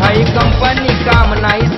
हाई company काम नाही